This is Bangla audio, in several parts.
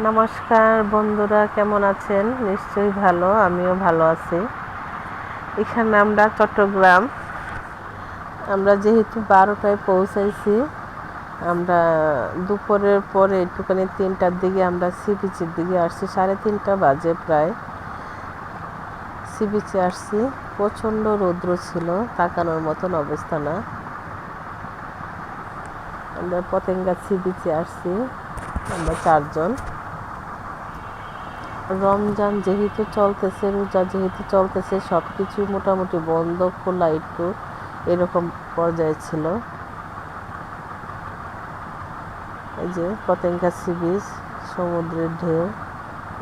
নমস্কার বন্ধুরা, কেমন আছেন? নিশ্চয়ই ভালো, আমিও ভালো আছি। এখানে আমরা চট্টগ্রাম। আমরা যেহেতু বারোটায় পৌঁছাইছি আমরা দুপুরের পরে একটুখানি তিনটার দিকে আমরা সি বিচের দিকে আসছি, সাড়ে তিনটা বাজে প্রায়। সি বিচে আসছি, প্রচণ্ড রৌদ্র ছিল, তাকানোর মতন অবস্থা না। আমরা পতেঙ্গা সি বিচে আসছি, আমরা চারজন। রমজান যেহেতু চলতেছে, রোজা যেহেতু চলতেছে সব কিছুই মোটামুটি বন্ধ খোলা একটু এরকম পর্যায়ে ছিল। এই যে পতেঙ্গা সি বিচ, সমুদ্রের ঢেউ,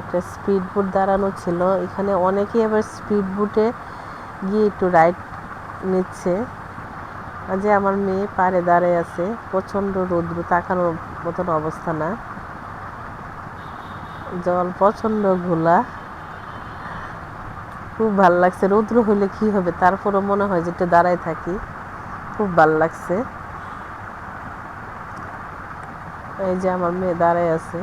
একটা স্পিড বোট দাঁড়ানো ছিল। এখানে অনেকেই আবার স্পিড বোটে গিয়ে একটু রাইড নিচ্ছে। যে আমার মেয়ে পারে দাঁড়ায় আছে, প্রচণ্ড রৌদ্র, তাকানোর মতন অবস্থা না। জল প্রচণ্ড ঘোলা খুব ভালো লাগছে। রৌদ্র হইলে কি হবে? তারপরও মনে হয় যে একটু দাঁড়ায় থাকি। খুব ভালো লাগছে। এই যে আমার মেয়ে দাঁড়ায় আছে।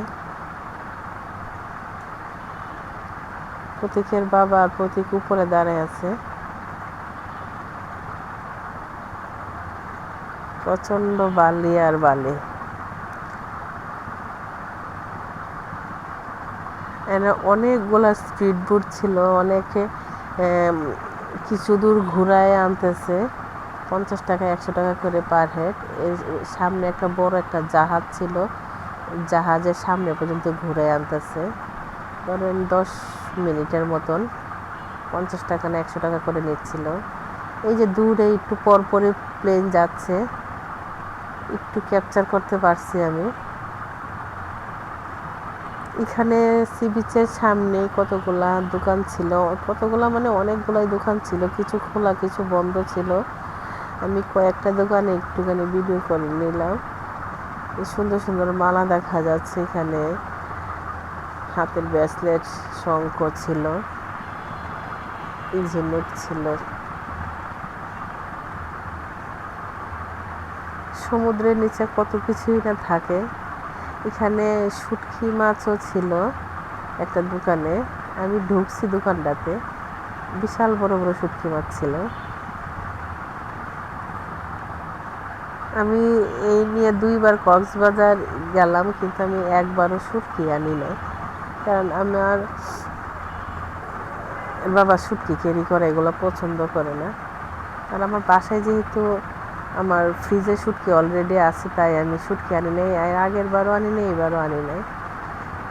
প্রতীকের বাবা আর প্রতীক উপরে দাঁড়ায় আছে। প্রচণ্ড বালি আর বালি। অনেকগুলা স্পিড বোট ছিল, অনেকে কিছু দূর ঘুরায় আনতেছে। পঞ্চাশ টাকা একশো টাকা করে পার হেড এর সামনে একটা বড় একটা জাহাজ ছিল। জাহাজের সামনে পর্যন্ত ঘুরে আনতেছে। ধরেন দশ মিনিটের মতন। পঞ্চাশ টাকা না একশো টাকা করে নিচ্ছিল। এই যে দূরে একটু পরপরে প্লেন যাচ্ছে। একটু ক্যাপচার করতে পারছি আমি। এখানে সি বিচের সামনে কতগুলা দোকান ছিল। কতগুলা মানে অনেকগুলাই দোকান ছিল। কিছু খোলা, কিছু বন্ধ ছিল। আমি কয়েকটা দোকানে একটুখানি ভিডিও করে নিলাম। সুন্দর সুন্দর মালা দেখা যাচ্ছে এখানে। হাতের ব্রেসলেট, শঙ্খ ছিল। ঝিনুক ছিল। সমুদ্রের নিচে কত কিছুই না থাকে। এখানে শুটকি মাছও ছিল একটা দোকানে। আমি ঢুকছি দোকানটাতে। বিশাল বড় বড় শুটকি মাছ ছিল। আমি এই নিয়ে দুইবার কক্সবাজার গেলাম, কিন্তু আমি একবারও শুটকি আনি না কারণ আমার বাবা শুটকি ক্যারি করে, এগুলো পছন্দ করে না। আর আমার বাসায় যেহেতু আমার ফ্রিজে শুটকি অলরেডি আছে, তাই আমি শুটকি আনি নাই। আগের বারও আনি নাই এবারও আনি নাই।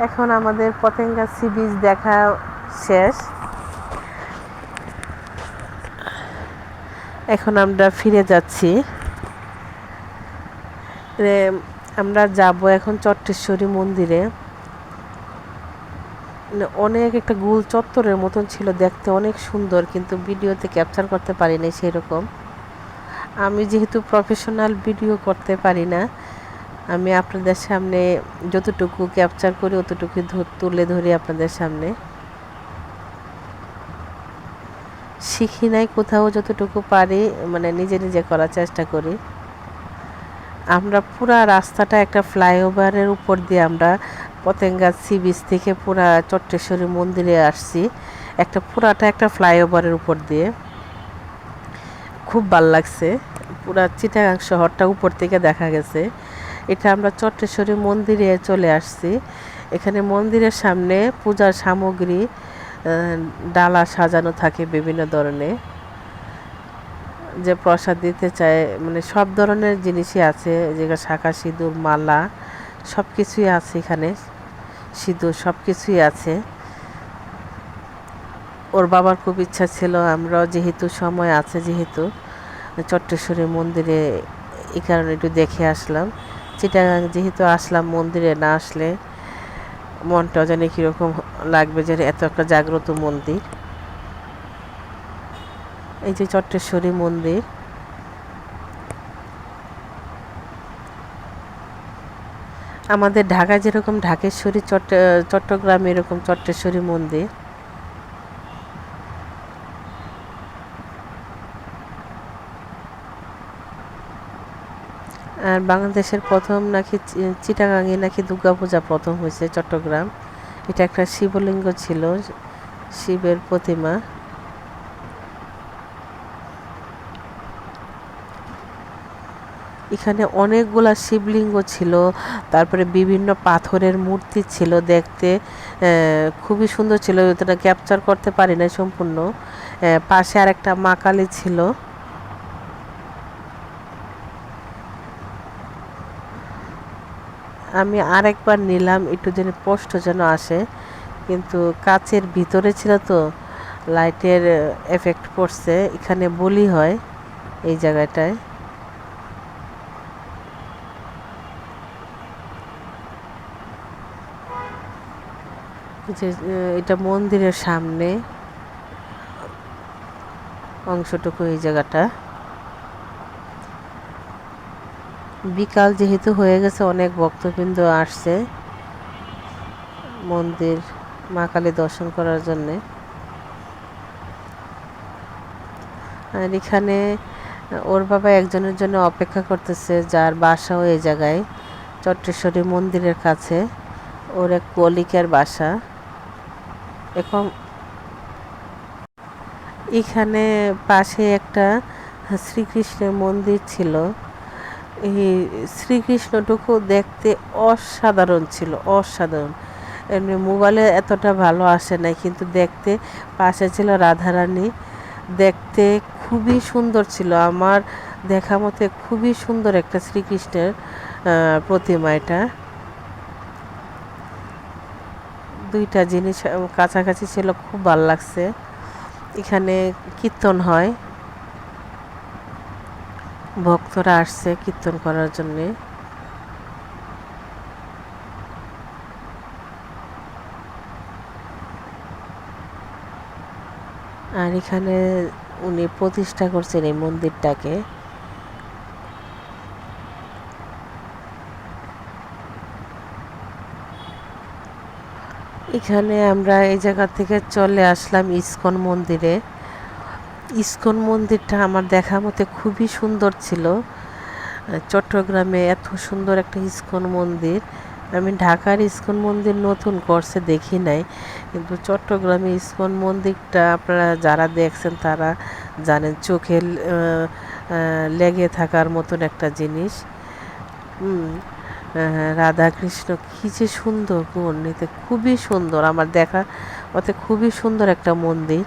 এখন আমাদের পতেঙ্গা সি বিচ দেখা শেষ। এখন আমরা ফিরে যাচ্ছি। আমরা যাব এখন চট্টেশ্বরী মন্দিরে। অনেক একটা গুল চত্বরের মতন ছিল দেখতে, অনেক সুন্দর, কিন্তু ভিডিওতে ক্যাপচার করতে পারিনি সেই রকম আমি যেহেতু প্রফেশনাল ভিডিও করতে পারি না, আমি আপনাদের সামনে যতটুকু ক্যাপচার করি অতটুকু তুলে ধরি আপনাদের সামনে। শিখি নাই কোথাও যতটুকু পারি মানে নিজে নিজে করার চেষ্টা করি। আমরা পুরা রাস্তাটা একটা ফ্লাইওভারের উপর দিয়ে আমরা পতেঙ্গা সি বিচ থেকে পুরা চট্টেশ্বরী মন্দিরে আসছি। একটা পুরাটা একটা ফ্লাইওভারের উপর দিয়ে। খুব ভালো লাগছে। পুরা চিটাগাং শহরটা উপর থেকে দেখা গেছে। এটা আমরা চট্টেশ্বরী মন্দিরে চলে আসছি। এখানে মন্দিরের সামনে পূজার সামগ্রী ডালা সাজানো থাকে বিভিন্ন ধরনের। যে প্রসাদ দিতে চায় মানে সব ধরনের জিনিসই আছে। যেগুলো শাখা সিঁদুর, মালা সব কিছুই আছে এখানে। সিঁদুর সব কিছুই আছে। ওর বাবার খুব ইচ্ছা ছিল, আমরাও যেহেতু সময় আছে যেহেতু চট্টেশ্বরী মন্দিরে এই কারণে একটু দেখে আসলাম। চিটাগাং যেহেতু আসলাম মন্দিরে, না আসলে মনটা জানি কীরকম লাগবে যে এত একটা জাগ্রত মন্দির। এই যে চট্টেশ্বরী মন্দির। আমাদের ঢাকায় যেরকম ঢাকেশ্বরী, চট্ট, চট্টগ্রামে এরকম চট্টেশ্বরী মন্দির। আর বাংলাদেশের প্রথম নাকি চিটাগাঙে নাকি দুর্গাপূজা প্রথম হয়েছে চট্টগ্রাম। এটা একটা শিবলিঙ্গ ছিল, শিবের প্রতিমা। এখানে অনেকগুলা শিবলিঙ্গ ছিল, তারপরে বিভিন্ন পাথরের মূর্তি ছিল দেখতে খুবই সুন্দর ছিল। ক্যাপচার করতে পারি না সম্পূর্ণ। পাশে আর একটা মা কালী ছিল। আমি আরেকবার নিলাম, একটু যেন স্পষ্ট যেন আসে। কিন্তু কাচের ভিতরে ছিল তো, লাইটের এফেক্ট পড়ছে, এখানে বলি হয় এই জায়গাটায়। যে, এটা মন্দিরের সামনে অংশটুকু এই জায়গাটা। বিকাল যেহেতু হয়ে গেছে, অনেক ভক্তবৃন্দ আসছে মন্দির, মা কালী দর্শন করার জন্যে। আর এখানে ওর বাবা একজনের জন্য অপেক্ষা করতেছে, যার বাসাও এই জায়গায়, চট্টেশ্বরী মন্দিরের কাছে। ওর এক কলিকের বাসা। এখন এখানে পাশে একটা শ্রীকৃষ্ণের মন্দির ছিল। এই শ্রীকৃষ্ণটুকু দেখতে অসাধারণ ছিল, অসাধারণ। এমনি মোবাইলে এতটা ভালো আসে নাই, কিন্তু দেখতে পাশে ছিল রাধারানী। দেখতে খুবই সুন্দর ছিল, আমার দেখা মতে খুবই সুন্দর একটা শ্রীকৃষ্ণের প্রতিমা এটা দুইটা জিনিস কাছাকাছি ছিল, খুব ভালো লাগছে। এখানে কীর্তন হয়। ভক্তরা আসছে কীর্তন করার জন্যে। আর এখানে উনি প্রতিষ্ঠা করছেন এই মন্দিরটাকে। এখানে আমরা এই জায়গা থেকে চলে আসলাম ইসকন মন্দিরে। ইসকন মন্দিরটা আমার দেখা মতে খুবই সুন্দর ছিল। চট্টগ্রামে এত সুন্দর একটা ইস্কন মন্দির। আমি ঢাকার ইস্কন মন্দির নতুন করছে দেখি নাই, কিন্তু চট্টগ্রামে ইস্কন মন্দিরটা আপনারা যারা দেখছেন তারা জানেন চোখে লেগে থাকার মতন একটা জিনিস। রাধা কৃষ্ণ কি যে সুন্দর বর্ণিতে খুবই সুন্দর। আমার দেখা ওতে খুবই সুন্দর একটা মন্দির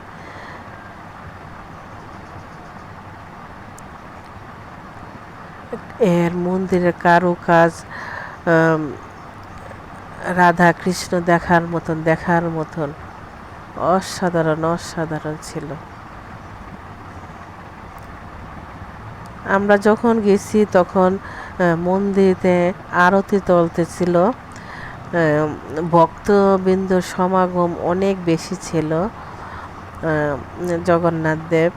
এর মন্দিরের কারুকাজ রাধা কৃষ্ণ দেখার মতন দেখার মতন। অসাধারণ অসাধারণ ছিল। আমরা যখন গেছি তখন মন্দিরে আরতি চলতেছিল। আহ, ভক্তবৃন্দর সমাগম অনেক বেশি ছিল। জগন্নাথ দেব।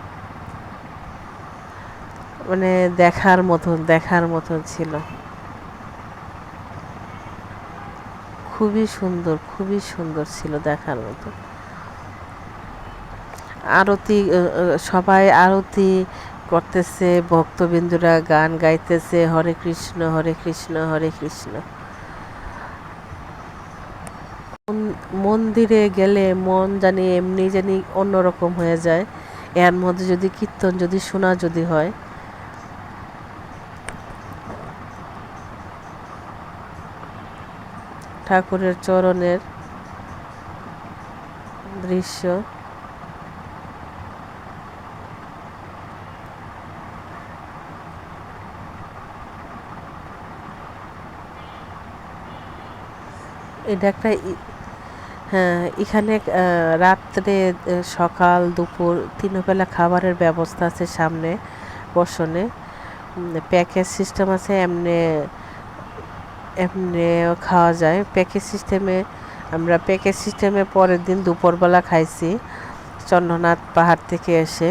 মানে দেখার মতন দেখার মতন ছিল। খুবই সুন্দর খুবই সুন্দর ছিল দেখার মতো। আরতি সবাই আরতি করতেছে, ভক্তবিন্দুরা গান গাইতেছে, হরে কৃষ্ণ হরে কৃষ্ণ হরে কৃষ্ণ। মন- মন্দিরে গেলে মন জানি এমনি জানি অন্যরকম হয়ে যায়। এর মধ্যে যদি কীর্তন যদি শোনা যদি হয় ঠাকুরের চরণের দৃশ্য। এটা একটা হ্যাঁ এখানে রাত্রে সকাল, দুপুর তিন বেলা খাবারের ব্যবস্থা আছে সামনে, বসনে। প্যাকেজ সিস্টেম আছে, এমনি এমনি খাওয়া যায়। প্যাকেজ সিস্টেমে আমরা প্যাকেজ সিস্টেমে পরের দিন দুপুরবেলা খাইছি। চন্দ্রনাথ পাহাড় থেকে এসে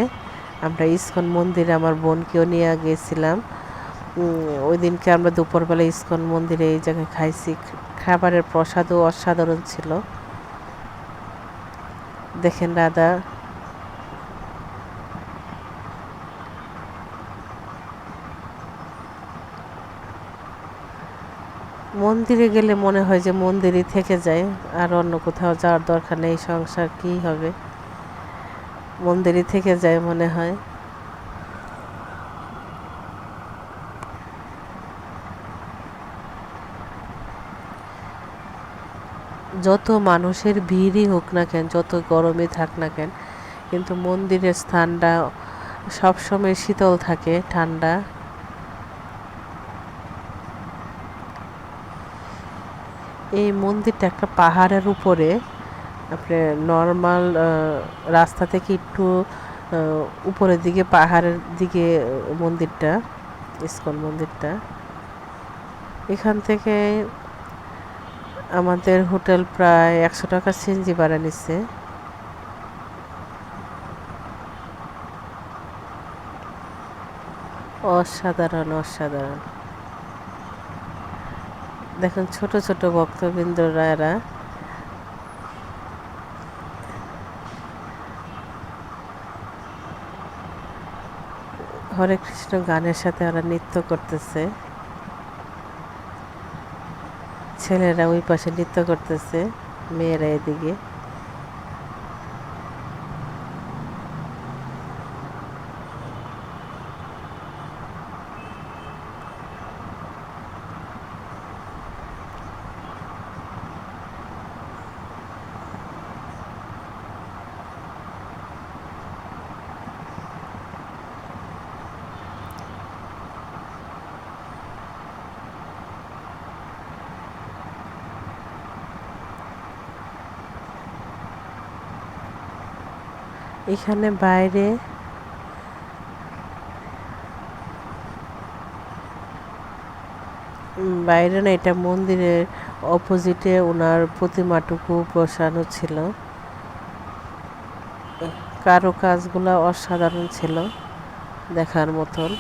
আমরা ইস্কন মন্দিরে আমার বোনকেও নিয়ে গিয়েছিলাম। ওই দিনকে আমরা দুপুরবেলা ইস্কন মন্দিরে এই জায়গায় খাইছি। খাবারের প্রসাদও অসাধারণ ছিল। দেখেন রাধা মন্দিরে গেলে মনে হয় যে মন্দিরই থেকে যায়, আর অন্য কোথাও যাওয়ার দরকার নেই, সংসার কী হবে? মন্দিরই থেকে যায় মনে হয়। যত মানুষের ভিড়ই হোক না কেন, যত গরমই থাক না কেন, কিন্তু মন্দিরের স্থানটা সবসময় শীতল থাকে, ঠান্ডা। এই মন্দিরটা একটা পাহাড়ের উপরে, আপনি নর্মাল রাস্তা থেকে একটু উপরের দিকে, পাহাড়ের দিকে মন্দিরটা, ইস্কন মন্দিরটা। এখান থেকে আমাদের হোটেল প্রায় একশো টাকা সিএনজি ভাড়া নিচ্ছে। অসাধারণ অসাধারণ। দেখেন, ছোট ছোট ভক্তবৃন্দরা এরা। হরে কৃষ্ণ গানের সাথে ওরা নৃত্য করতেছে। ছেলেরা ওই পাশে নৃত্য করতেছে, মেয়েরা এদিকে। এখানে বাইরে বাইরে না, এটা মন্দিরের অপোজিটে ওনার প্রতিমাটুকু বসানো ছিল। কারও কাজগুলো অসাধারণ ছিল দেখার মতন।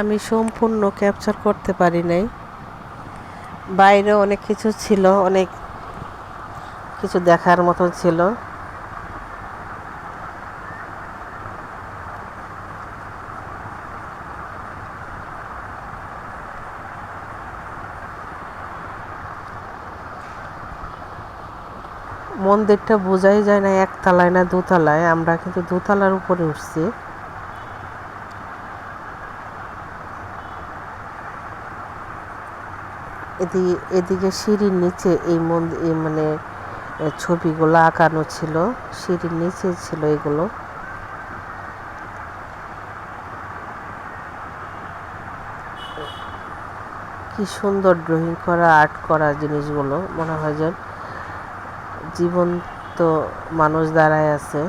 আমি সম্পূর্ণ ক্যাপচার করতে পারি নাই। বাইরে অনেক কিছু ছিল, অনেক কিছু দেখার মতো ছিল। মন্দিরটা বোঝাই যায় না একতলায় না দোতলায়, আমরা কিন্তু দোতলার উপরে উঠছি। এদিকে এদিকে সিঁড়ির নিচে এই মন্দির মানে ছবিগুলো আঁকানো ছিল, সিঁড়ির নিচে ছিল এগুলো। কি সুন্দর ড্রয়িং করা, আর্ট করা জিনিসগুলো, মনে হয় যে জীবন্ত মানুষ দাঁড়ায় আছে।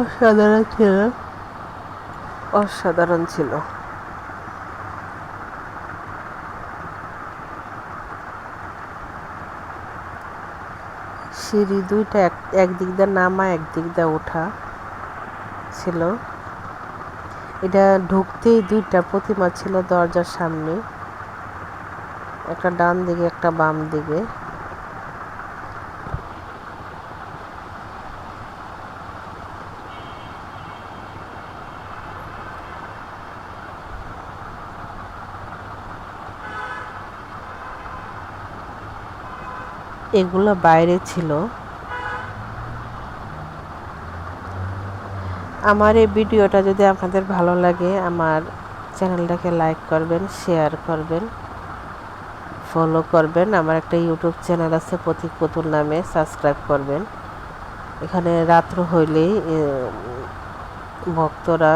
অসাধারণ ছিল অসাধারণ ছিল। সিঁড়ি দুইটা এক, একদিক দিয়ে নামা, একদিক দিয়ে ওঠা ছিল। এটা ঢুকতেই দুইটা প্রতিমা ছিল দরজার সামনে। একটা ডান দিকে, একটা বাম দিকে। এগুলো বাইরে ছিল। আমার এই ভিডিওটা যদি আপনাদের ভালো লাগে, আমার চ্যানেলটাকে লাইক করবেন, শেয়ার করবেন ফলো করবেন। আমার একটা ইউটিউব চ্যানেল আছে, প্রতীক পুতুল নামে সাবস্ক্রাইব করবেন। এখানে রাত্র হইলেই ভক্তরা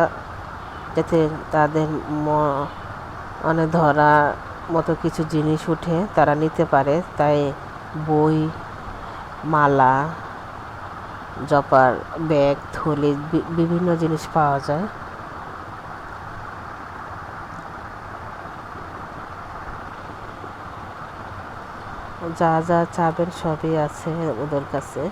যাতে তাদের মনে ধরা মতো কিছু জিনিস উঠে, তারা নিতে পারে। তাই বই, মালা, জপার ব্যাগ, থলি বিভিন্ন জিনিস পাওয়া যায়। যা যা চাবেন সবই আছে ওদের কাছে।